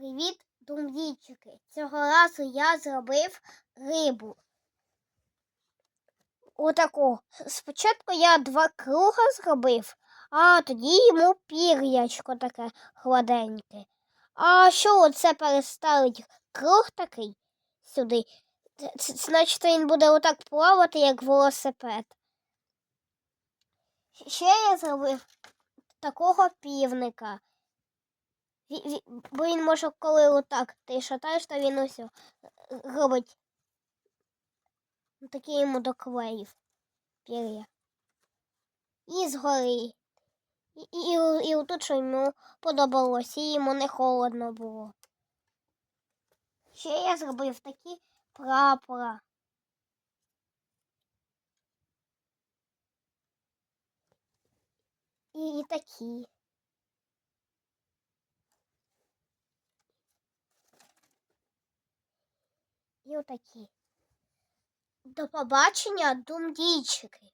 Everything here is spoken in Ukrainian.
Привіт, думдійчики! Цього разу я зробив рибу. Отаку. Спочатку я два круга зробив, а тоді йому пір'ячко таке гладеньке. А що оце переставить круг такий сюди? Значить, він буде отак плавати, як велосипед. Ще я зробив такого півника. Бо він може, коли отак ти шатаєш, то він ось е, робить такі йому доклеїв пір'я. І згори. І, і, і, і отут, що йому подобалось, і йому не холодно було. Ще я зробив такі прапора. І такі. І отакі. До побачення, думдійчики.